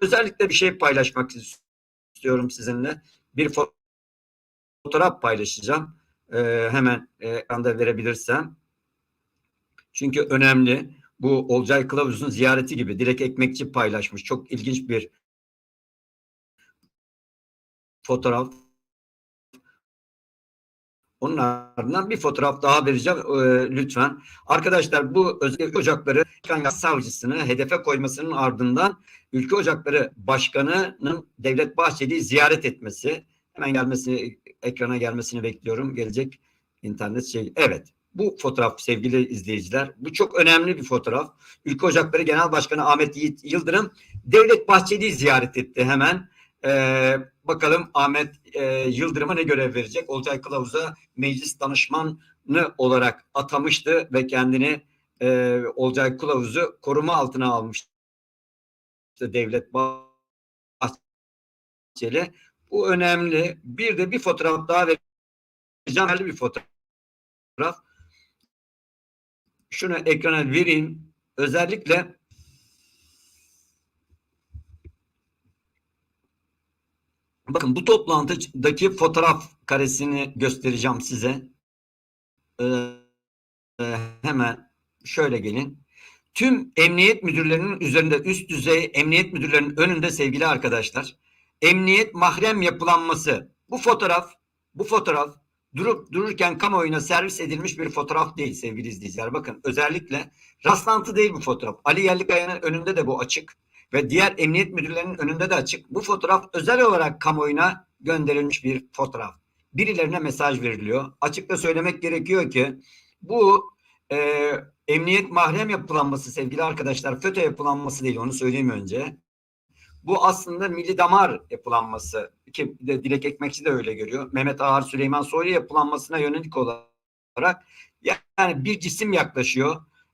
özellikle bir şey paylaşmak istiyorum sizinle. Bir fo- fotoğraf paylaşacağım. Ee, hemen e, ekranda verebilirsem. Çünkü önemli. Bu Olcay Kılavuz'un ziyareti gibi Dilek Ekmekçi paylaşmış. Çok ilginç bir fotoğraf. Onun ardından bir fotoğraf daha vereceğim e, lütfen. Arkadaşlar bu özellikle ocakları Kan savcısını hedefe koymasının ardından Ülke Ocakları Başkanı'nın Devlet Bahçeli'yi ziyaret etmesi hemen gelmesi ekrana gelmesini bekliyorum. Gelecek internet şey. Evet. Bu fotoğraf sevgili izleyiciler. Bu çok önemli bir fotoğraf. Ülke Ocakları Genel Başkanı Ahmet Yiğit Yıldırım Devlet Bahçeli'yi ziyaret etti hemen. Ee, bakalım Ahmet e, Yıldırım'a ne görev verecek? Olcay Kılavuz'a meclis danışmanı olarak atamıştı ve kendini e, Olcay Kılavuz'u koruma altına almıştı Devlet Bahçeli. Bu önemli. Bir de bir fotoğraf daha vereceğim. Önemli bir fotoğraf. Şunu ekrana vereyim. Özellikle bakın bu toplantıdaki fotoğraf karesini göstereceğim size. Ee, e, hemen şöyle gelin. Tüm emniyet müdürlerinin üzerinde üst düzey emniyet müdürlerinin önünde sevgili arkadaşlar emniyet mahrem yapılanması. Bu fotoğraf, bu fotoğraf durup dururken kamuoyuna servis edilmiş bir fotoğraf değil sevgili izleyiciler. Bakın özellikle rastlantı değil bu fotoğraf. Ali Yerlikaya'nın önünde de bu açık ve diğer emniyet müdürlerinin önünde de açık. Bu fotoğraf özel olarak kamuoyuna gönderilmiş bir fotoğraf. Birilerine mesaj veriliyor. Açıkça söylemek gerekiyor ki bu e, emniyet mahrem yapılanması sevgili arkadaşlar FETÖ yapılanması değil onu söyleyeyim önce. Bu aslında milli damar yapılanması ki de Dilek Ekmekçi de öyle görüyor. Mehmet Ağar Süleyman Soylu yapılanmasına yönelik olarak yani bir cisim yaklaşıyor.